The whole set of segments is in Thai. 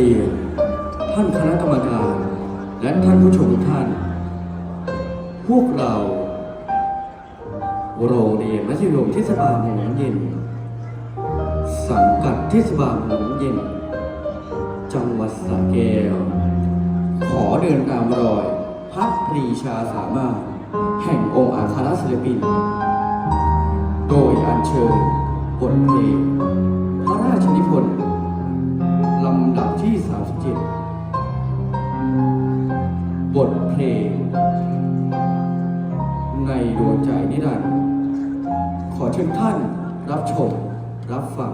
รี ท่านคณะกรรมการ และท่านผู้ชมทุกท่าน พวกเรา โรงเรียนมัธยมเทศบาลหนองเย็น สังกัดเทศบาลหนองเย็น จังหวัดสระแก้ว ขอเดินตามรอยพระปรีชาสามารถ แห่งองค์อัครศิลปิน โดยอัญเชิญบทเพลงพระราชนิพนธ์ ลำดับที่ 37 บทเพลง ในดวงใจนิรันดร์ขอเชิญท่านรับชม รับฟัง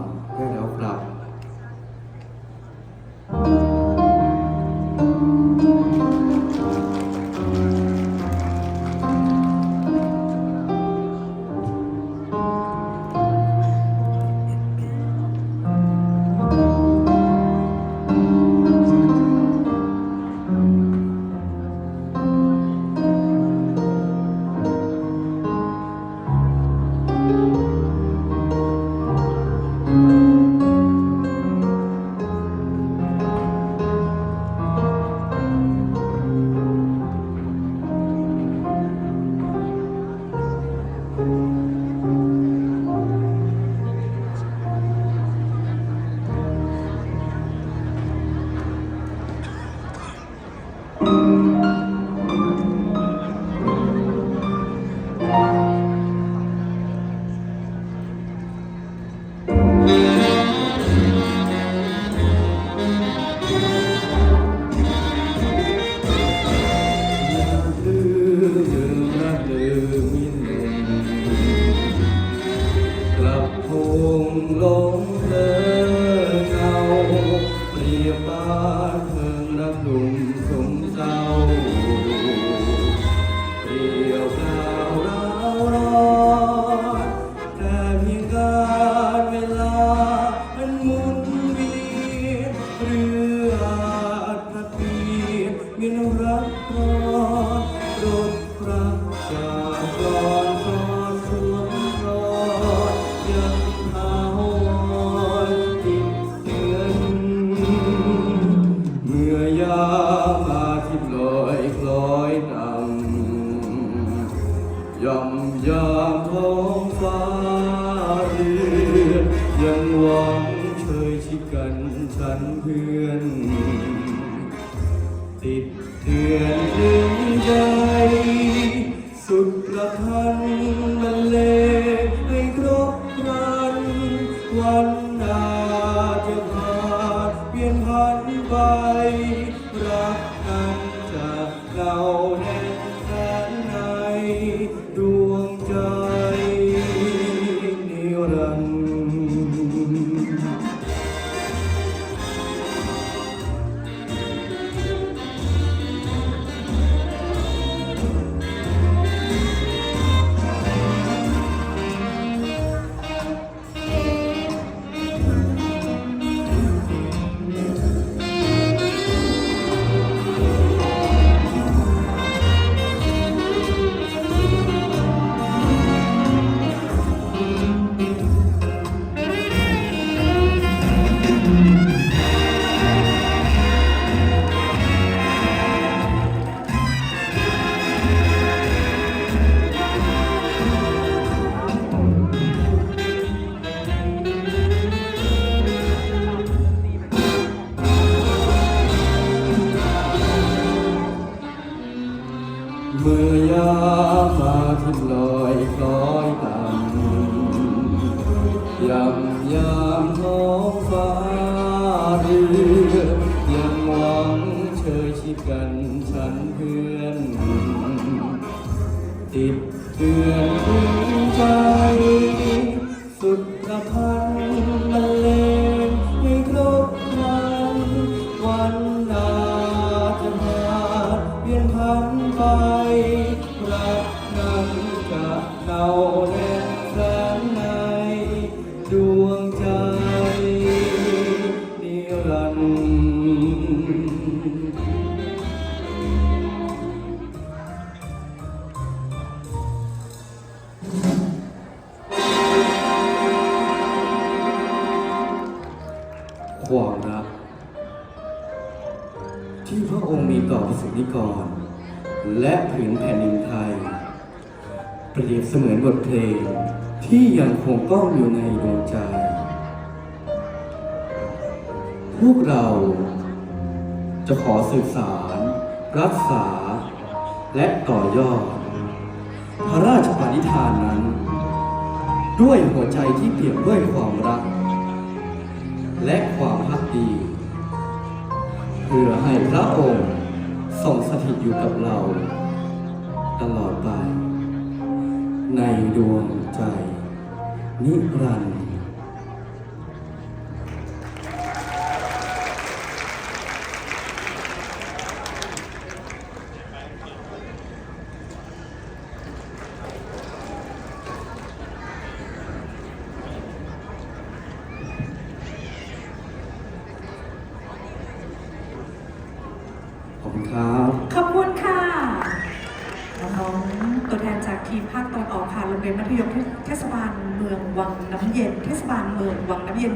หนุ่มสมเศร้าเปรียวกล่าวร้าร้อนแต่เพียงการเวลามันหมุนเวียนเรืออาจเปลี่ยนเวียนรักร้อนรถรักจากก่อนสอดสวมรอยยังทา ย่ำยามท้องฟ้าเรือยังหวังเคยชิดกันฉันเพื่อน ติดเตือนถึงใจ มื่อยามมาทิ่ลอยคล้อยต่ำยำยามท้องฟ้าเรือยังหวังเชยชิดกันฉันเพื่อน ติดเตือนถึงใจ สุดกระพัน แวงใจนินความรักที่พระองค์มีต่อประสบนิกร และผืนแผ่นดินไทย เปรียบเสมือนบทเพลงที่ยังคงก้องอยู่ในดวงใจ พวกเราจะขอสืบสาร รักษา และต่อยอด พระราชปณิธานนั้น ด้วยหัวใจที่เปี่ยมด้วยความรัก และความพักดีเพื่อให้พระองค์ทรงสถิตอยู่กับเรา ตลอดไป ในดวงใจ นิรันดร์ขอบคุณครับ ขอบคุณค่ะน้อง ตัวแทนจากทีมภาคตะวันออกค่ะโรงเรียนมัธยมเทศบาลเมืองวังน้ำเย็น เทศบาลเมืองวังน้ำเย็น